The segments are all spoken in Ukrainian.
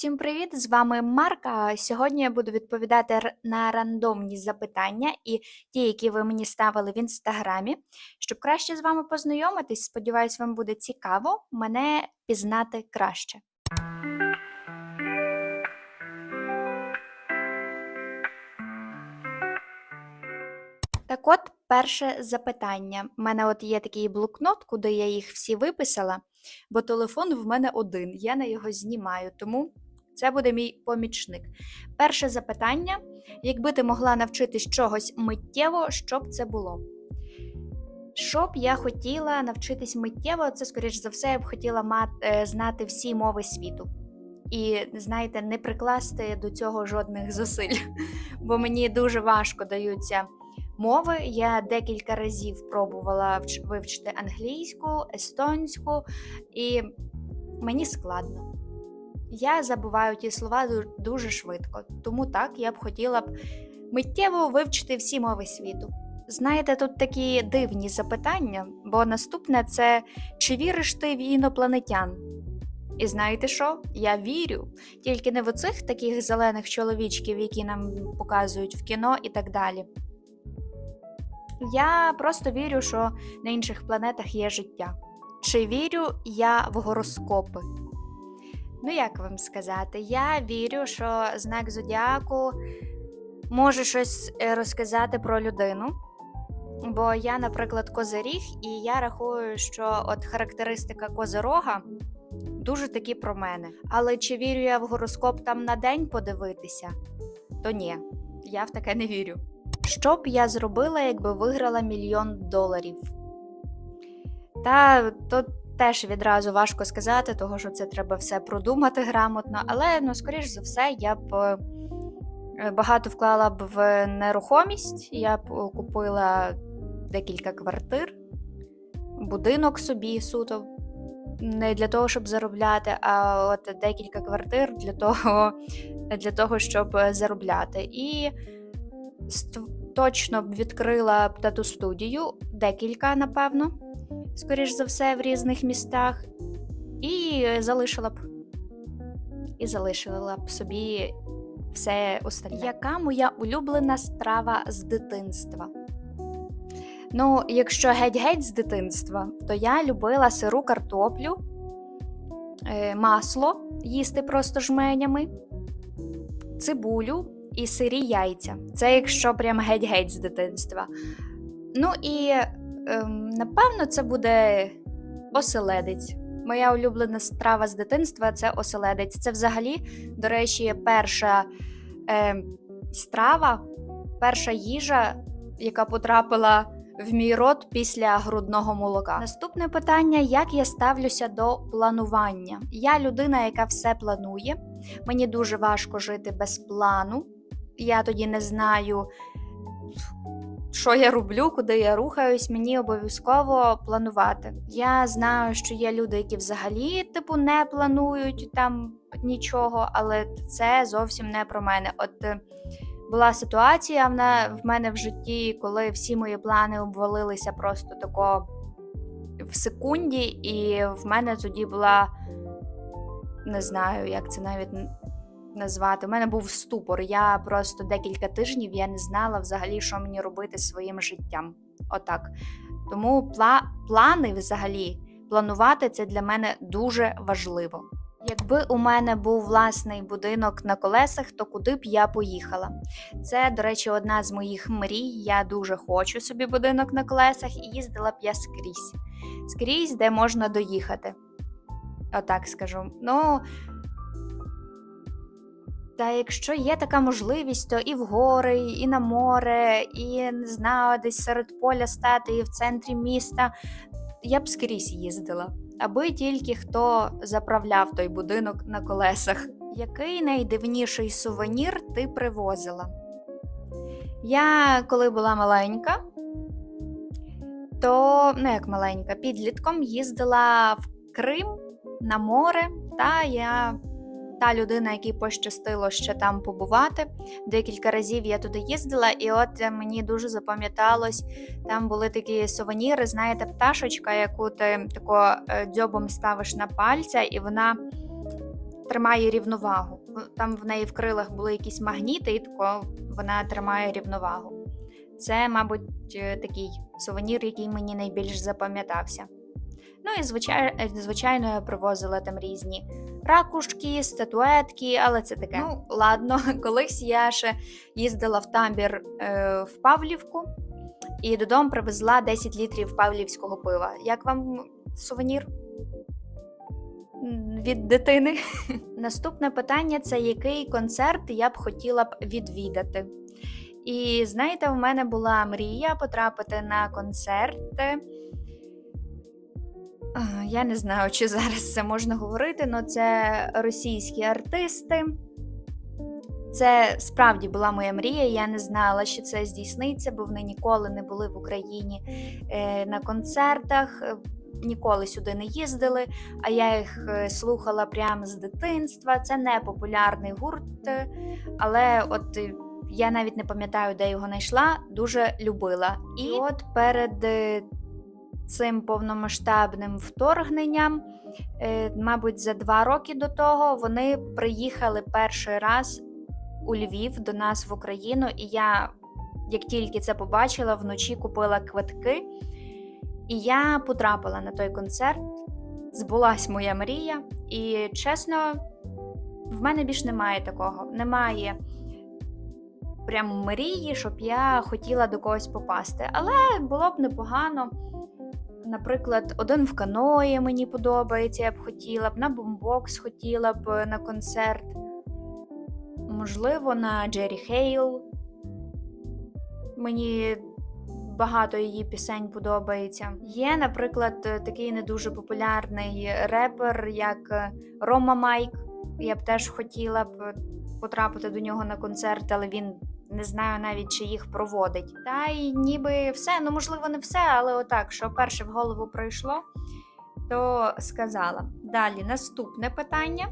Всім привіт! З вами Марка. Сьогодні я буду відповідати на рандомні запитання і ті, які ви мені ставили в інстаграмі. Щоб краще з вами познайомитись, сподіваюсь, вам буде цікаво мене пізнати краще. Так от, перше запитання. У мене от є такий блокнот, куди я їх всі виписала, бо телефон в мене один, я на його знімаю, тому це буде мій помічник. Перше запитання: якби ти могла навчитись чогось миттєво, що б це було? Що б я хотіла навчитись миттєво, це, скоріш за все, я б хотіла мати, е, знати всі мови світу. І, знаєте, не прикласти до цього жодних зусиль, бо мені дуже важко даються мови. Я декілька разів пробувала вивчити англійську, естонську, і мені складно. Я забуваю ті слова дуже швидко, тому так я б хотіла б миттєво вивчити всі мови світу. Знаєте, тут такі дивні запитання, бо наступне це чи віриш ти в інопланетян? І знаєте що? Я вірю, тільки не в оцих таких зелених чоловічків, які нам показують в кіно і так далі. Я просто вірю, що на інших планетах є життя. Чи вірю я в гороскопи? Ну, як вам сказати, я вірю, що знак зодіаку може щось е, розказати про людину. Бо я, наприклад, козиріг, і я рахую, що от характеристика козирога дуже таки про мене. Але чи вірю я в гороскоп там на день подивитися? То ні, я в таке не вірю. Що б я зробила, якби виграла мільйон доларів? Та тут теж відразу важко сказати, того що це треба все продумати грамотно, але ну, скоріш за все, я б е, багато вклала б в нерухомість, я б е, купила декілька квартир, будинок собі суто. Не для того, щоб заробляти, а от декілька квартир для того, для того щоб заробляти. І точно б відкрила тату студію, декілька, напевно, скоріш за все, в різних містах, і залишила б. І залишила б собі все остальне. Яка моя улюблена страва з дитинства? Ну, якщо геть-геть з дитинства, то я любила сиру картоплю, е, масло їсти просто жменями, цибулю і сирі яйця. Це якщо прям геть-геть з дитинства. Ну і ем, напевно це буде оселедець. Моя улюблена страва з дитинства це оселедець. Це взагалі, до речі, перша е, страва, перша їжа, яка потрапила в мій рот після грудного молока. Наступне питання: як я ставлюся до планування? Я людина, яка все планує. Мені дуже важко жити без плану. Я тоді не знаю, що я роблю, куди я рухаюсь. Мені обов'язково планувати. Я знаю, що є люди, які взагалі типу не планують там нічого, але це зовсім не про мене. От е, була ситуація в мене в житті, коли всі мої плани обвалилися просто тако в секунді, і в мене тоді була не знаю, як це навіть назвати. У мене був ступор. Я просто декілька тижнів я не знала взагалі, що мені робити зі своїм життям. Отак. Тому пла- плани взагалі планувати це для мене дуже важливо. Якби у мене був власний будинок на колесах, то куди б я поїхала? Це, до речі, одна з моїх мрій. Я дуже хочу собі будинок на колесах і їздила б я скрізь. Скрізь, де можна доїхати. Отак скажу. Ну. Та якщо є така можливість, то і в гори, і на море, і не знаю, десь серед поля стати, і в центрі міста. Я б скрізь їздила, аби тільки хто заправляв той будинок на колесах. Який найдивніший сувенір ти привозила? Я коли була маленька, то ну як маленька, підлітком їздила в Крим на море, та я та людина, якій пощастило ще там побувати. Декілька разів я туди їздила, і от е, мені дуже запам'яталось, там були такі сувеніри, знаєте, пташечка, яку ти тако е, дзьобом ставиш на пальця, і вона тримає рівновагу. Там в неї в крилах були якісь магніти, і тако вона тримає рівновагу. Це, мабуть, е, такий сувенір, який мені найбільш запам'ятався. Ну і звичайно, звичайно, я привозила там різні ракушки, статуетки, але це таке. Ну, ладно, колись я ще їздила в табір е, в Павлівку і додому привезла 10 літрів павлівського пива. Як вам сувенір? Від дитини. Наступне питання це який концерт я б хотіла б відвідати. І знаєте, в мене була мрія потрапити на концерт. Я не знаю, чи зараз це можна говорити, але це російські артисти. Це справді була моя мрія. Я не знала, що це здійсниться, бо вони ніколи не були в Україні е, на концертах, е, ніколи сюди не їздили. А я їх е, слухала прямо з дитинства. Це не популярний гурт, але от я навіть не пам'ятаю, де його знайшла. Дуже любила. І от перед цим повномасштабним вторгненням, е, мабуть, за два роки до того вони приїхали перший раз у Львів до нас в Україну, і я, як тільки це побачила, вночі купила квитки, і я потрапила на той концерт. Збулась моя мрія, і чесно, в мене більш немає такого. Немає прям мрії, щоб я хотіла до когось попасти. Але було б непогано. Наприклад, один в каної мені подобається, я б хотіла б, на бомбокс хотіла б на концерт. Можливо, на Джері Хейл. Мені багато її пісень подобається. Є, наприклад, такий не дуже популярний репер, як Рома Майк. Я б теж хотіла б потрапити до нього на концерт, але він не знаю навіть, чи їх проводить. Та й ніби все, ну можливо, не все, але отак, що перше в голову пройшло, то сказала. Далі, наступне питання.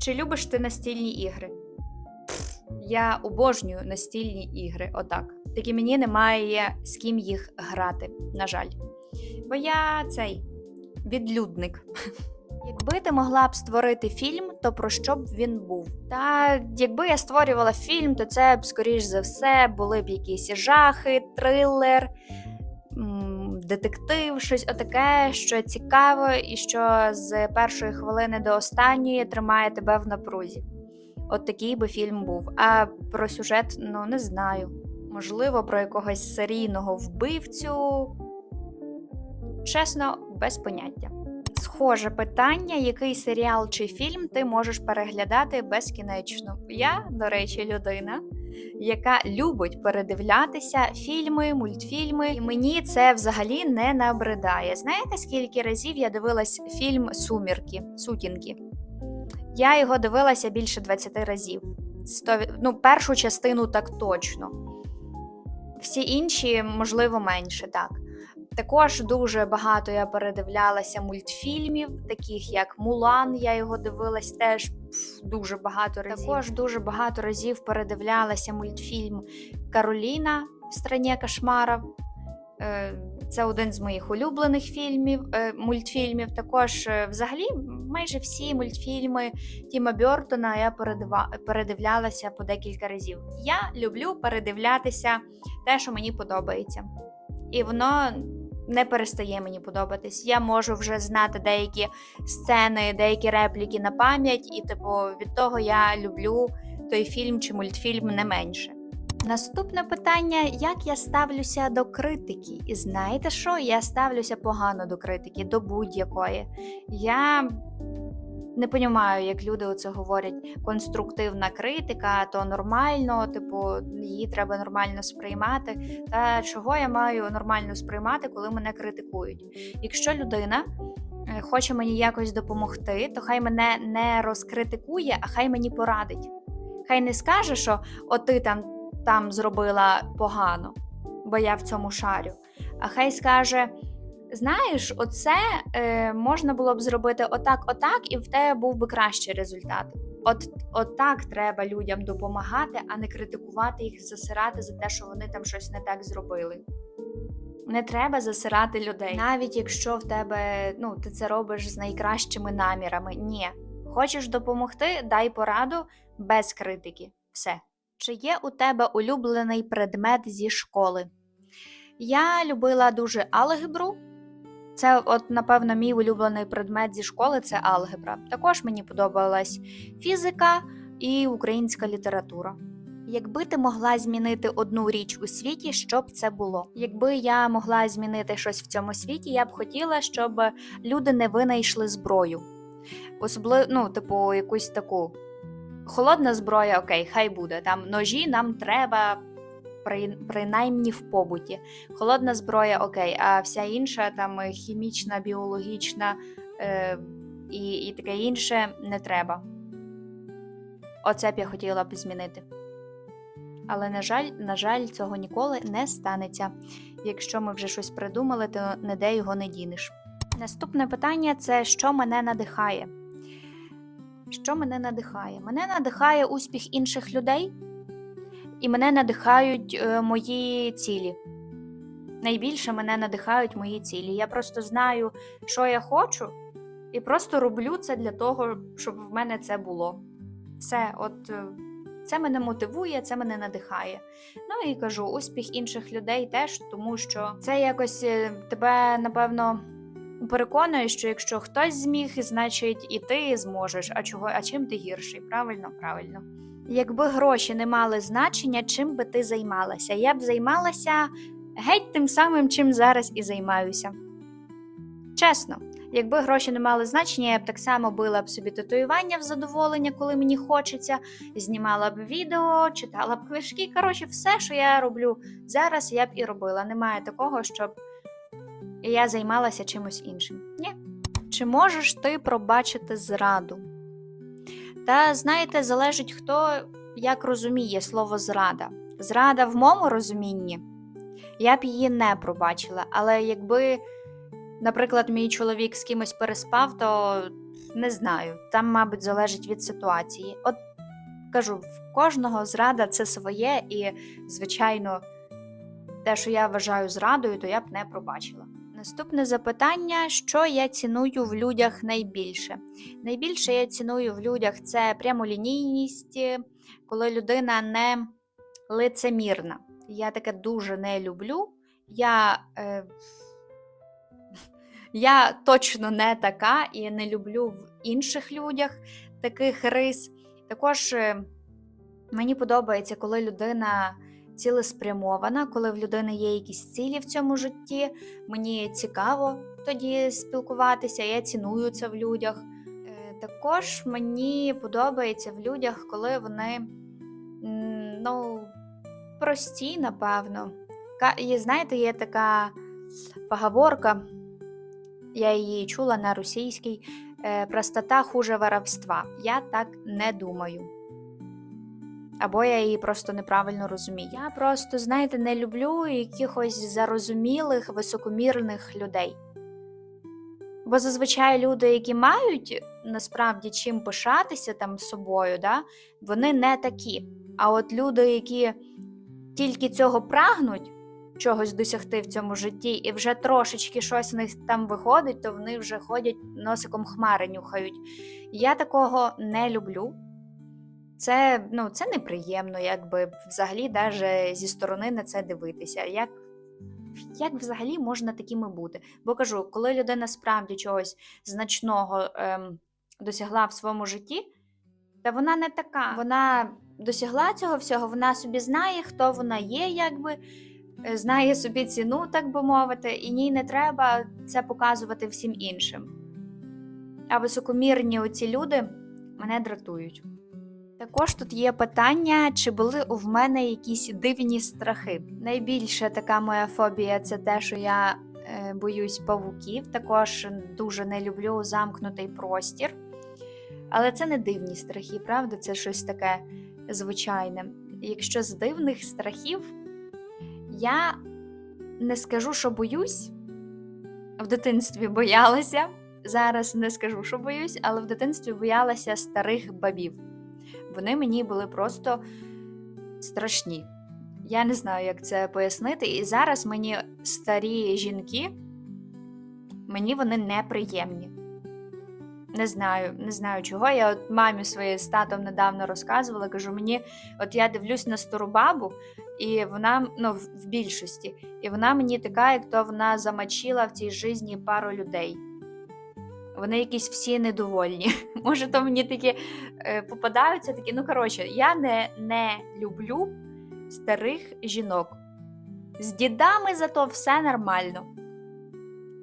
Чи любиш ти настільні ігри? Я обожнюю настільні ігри, отак. Тільки мені немає з ким їх грати, на жаль. Бо я цей відлюдник. Якби ти могла б створити фільм, то про що б він був? Та якби я створювала фільм, то це б, скоріш за все, були б якісь жахи, трилер, детектив, щось отаке, що цікаво, і що з першої хвилини до останньої тримає тебе в напрузі. От такий би фільм був. А про сюжет, ну не знаю. Можливо, про якогось серійного вбивцю. Чесно, без поняття. Схоже питання, який серіал чи фільм ти можеш переглядати безкінечно. Я, до речі, людина, яка любить передивлятися фільми, мультфільми, і мені це взагалі не набридає. Знаєте, скільки разів я дивилась фільм Сумірки, Сутінки? Я його дивилася більше 20 разів. Сто... Ну, першу частину так точно. Всі інші, можливо, менше так. Також дуже багато я передивлялася мультфільмів, таких як Мулан. Я його дивилась теж дуже багато разів. Також дуже багато разів передивлялася мультфільм Кароліна в страні кошмарів. Е, Це один з моїх улюблених фільмів, е, мультфільмів. Також, е, взагалі, майже всі мультфільми Тіма Бьортона я передивлялася по декілька разів. Я люблю передивлятися те, що мені подобається. І воно не перестає мені подобатись. Я можу вже знати деякі сцени, деякі репліки на пам'ять, і, типу, від того я люблю той фільм чи мультфільм не менше. Наступне питання: як я ставлюся до критики? І знаєте що? Я ставлюся погано до критики, до будь-якої. Я не розумію, як люди оце говорять. Конструктивна критика, то нормально, типу, її треба нормально сприймати. Та чого я маю нормально сприймати, коли мене критикують? Якщо людина е, хоче мені якось допомогти, то хай мене не розкритикує, а хай мені порадить. Хай не скаже, що от ти там, там зробила погано, бо я в цьому шарю. А хай скаже. Знаєш, оце е, можна було б зробити отак, отак, і в тебе був би кращий результат. От, от так треба людям допомагати, а не критикувати їх, засирати за те, що вони там щось не так зробили. Не треба засирати людей, навіть якщо в тебе ну, ти це робиш з найкращими намірами. Ні, Хочеш допомогти, дай пораду без критики. Все. Чи є у тебе улюблений предмет зі школи? Я любила дуже алгебру. Це, от, напевно, мій улюблений предмет зі школи це алгебра. Також мені подобалась фізика і українська література. Якби ти могла змінити одну річ у світі, що б це було? Якби я могла змінити щось в цьому світі, я б хотіла, щоб люди не винайшли зброю. Особливо, ну, типу, якусь таку холодна зброя, окей, хай буде. Там ножі нам треба принаймні в побуті. Холодна зброя, окей, а вся інша, там е, хімічна, біологічна е, і, і таке інше не треба. Оце б я хотіла б змінити. Але, на жаль, на жаль, цього ніколи не станеться. Якщо ми вже щось придумали, то ніде його не дінеш. Наступне питання це що мене надихає? Що мене надихає? Мене надихає успіх інших людей, і мене надихають е, мої цілі. Найбільше мене надихають мої цілі. Я просто знаю, що я хочу, і просто роблю це для того, щоб в мене це було. Все, от е, це мене мотивує, це мене надихає. Ну і кажу, успіх інших людей теж, тому що це якось е, тебе, напевно, переконує, що якщо хтось зміг, значить і ти зможеш. А чого, а чим ти гірший? Правильно, правильно. Якби гроші не мали значення, чим би ти займалася? Я б займалася геть тим самим, чим зараз і займаюся. Чесно, якби гроші не мали значення, я б так само била б собі татуювання в задоволення, коли мені хочеться, знімала б відео, читала б книжки. Коротше, все, що я роблю зараз, я б і робила. Немає такого, щоб я займалася чимось іншим. Ні. Чи можеш ти пробачити зраду? Та знаєте, залежить хто як розуміє слово зрада. Зрада в моєму розумінні, я б її не пробачила. Але якби, наприклад, мій чоловік з кимось переспав, то не знаю. Там, мабуть, залежить від ситуації. От кажу, в кожного зрада це своє, і, звичайно, те, що я вважаю зрадою, то я б не пробачила. Наступне запитання: що я ціную в людях найбільше? Найбільше я ціную в людях це прямолінійність, коли людина не лицемірна. Я таке дуже не люблю. Я, е, я точно не така і не люблю в інших людях таких рис. Також е, мені подобається, коли людина цілеспрямована, коли в людини є якісь цілі в цьому житті. Мені цікаво тоді спілкуватися, я ціную це в людях. Е, Також мені подобається в людях, коли вони ну, прості, напевно. І знаєте, є така поговорка, я її чула на російській. е, Простота хуже воровства. Я так не думаю. Або я її просто неправильно розумію. Я просто, знаєте, не люблю якихось зарозумілих, високомірних людей. Бо зазвичай люди, які мають насправді чим пишатися там собою, да, вони не такі. А от люди, які тільки цього прагнуть, чогось досягти в цьому житті, і вже трошечки щось у них там виходить, то вони вже ходять носиком хмари нюхають. Я такого не люблю. Це, ну, це неприємно, якби взагалі даже зі сторони на це дивитися. Як, як взагалі можна такими бути? Бо кажу, коли людина справді чогось значного ем, досягла в своєму житті, та вона не така. Вона досягла цього всього, вона собі знає, хто вона є, якби е, знає собі ціну, так би мовити, і їй не треба це показувати всім іншим. А високомірні оці люди мене дратують. Також тут є питання, чи були в мене якісь дивні страхи. Найбільша така моя фобія це те, що я е, боюсь павуків. Також дуже не люблю замкнутий простір. Але це не дивні страхи, правда? Це щось таке звичайне. Якщо з дивних страхів, я не скажу, що боюсь. В дитинстві боялася. Зараз не скажу, що боюсь, але в дитинстві боялася старих бабів. Вони мені були просто страшні. Я не знаю, як це пояснити. І зараз мені старі жінки, мені вони неприємні. Не знаю, не знаю чого. Я от мамі своєю з татом недавно розказувала. Кажу, мені, от я дивлюсь на стару бабу, і вона ну, в більшості, і вона мені така, як то вона замочила в цій житті пару людей. Вони якісь всі недовольні. Може, то мені такі е, попадаються такі. Ну, коротше, я не, не люблю старих жінок. З дідами зато все нормально.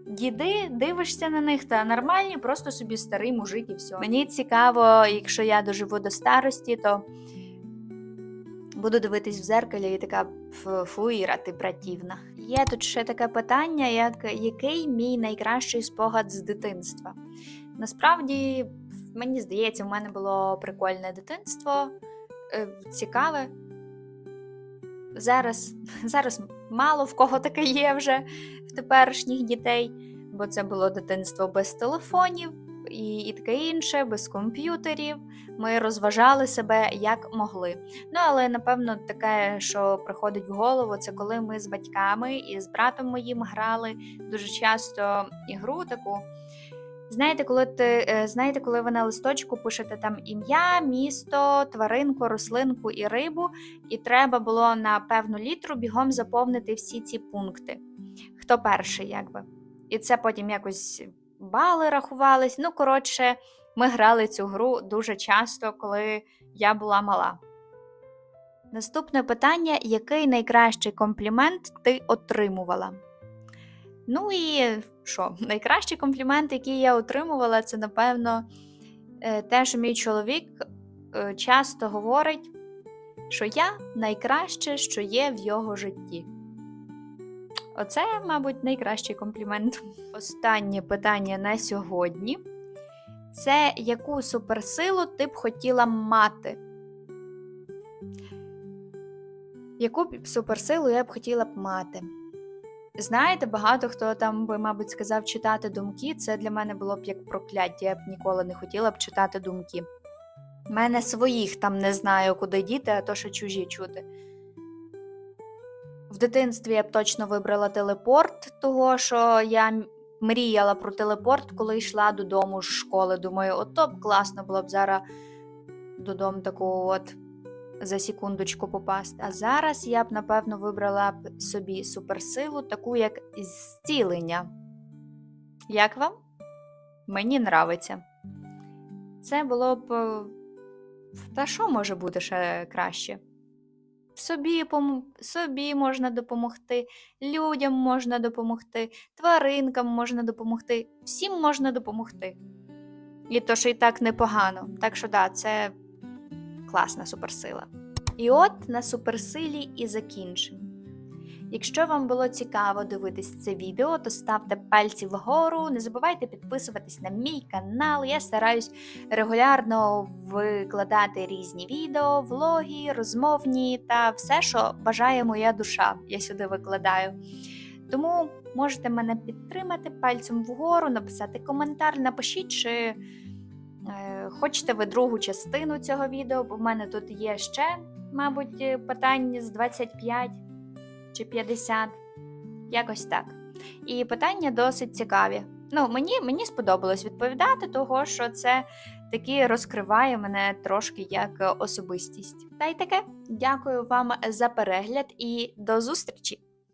Діди, дивишся на них та нормальні, просто собі старий мужик і все. Мені цікаво, якщо я доживу до старості, то буду дивитись в зеркалі і така «Фу, фу, Іра, ти братівна. Є тут ще таке питання, як який мій найкращий спогад з дитинства? Насправді, мені здається, в мене було прикольне дитинство, е, цікаве. Зараз, зараз мало в кого таке є вже в теперішніх дітей, бо це було дитинство без телефонів і, і таке інше, без комп'ютерів. Ми розважали себе як могли. Ну, але напевно таке, що приходить в голову, це коли ми з батьками і з братом моїм грали дуже часто ігру таку. Знаєте, коли ти е, знаєте, коли ви на листочку пишете там ім'я, місто, тваринку, рослинку і рибу, і треба було на певну літру бігом заповнити всі ці пункти. Хто перший, якби. І це потім якось бали рахувались. Ну, коротше, ми грали цю гру дуже часто, коли я була мала. Наступне питання: який найкращий комплімент ти отримувала? Ну і що? Найкращий комплімент, який я отримувала, це, напевно, е, те, що мій чоловік е, часто говорить, що я найкраще, що є в його житті. Оце, мабуть, найкращий комплімент. Останнє питання на сьогодні це яку суперсилу ти б хотіла мати? Яку суперсилу я б хотіла б мати? Знаєте, багато хто там би, мабуть, сказав читати думки. Це для мене було б як прокляття. Я б ніколи не хотіла б читати думки. У мене своїх там не знаю, куди діти, а то що чужі чути. В дитинстві я б точно вибрала телепорт, того що я мріяла про телепорт, коли йшла додому з школи. Думаю, ото б класно було б зараз додому такого от за секундочку попасти. А зараз я б, напевно, вибрала б собі суперсилу, таку як зцілення. Як вам? Мені нравиться. Це було б. е, Та що може бути ще краще? Собі, собі можна допомогти, людям можна допомогти, тваринкам можна допомогти, всім можна допомогти. І то, що і так непогано. Так що, да, це класна суперсила. І от на суперсилі і закінчимо. Якщо вам було цікаво дивитись це відео, то ставте пальці вгору, не забувайте підписуватись на мій канал. Я стараюсь регулярно викладати різні відео, влоги, розмовні та все, що бажає моя душа, я сюди викладаю. Тому можете мене підтримати пальцем вгору, написати коментар, напишіть, чи е, хочете ви другу частину цього відео, бо в мене тут є ще, мабуть, е, питань з 25 чи 50. Якось так. І питання досить цікаві. Ну, мені, мені сподобалось відповідати, того що це таки розкриває мене трошки як особистість. Та й таке. Дякую вам за перегляд і до зустрічі!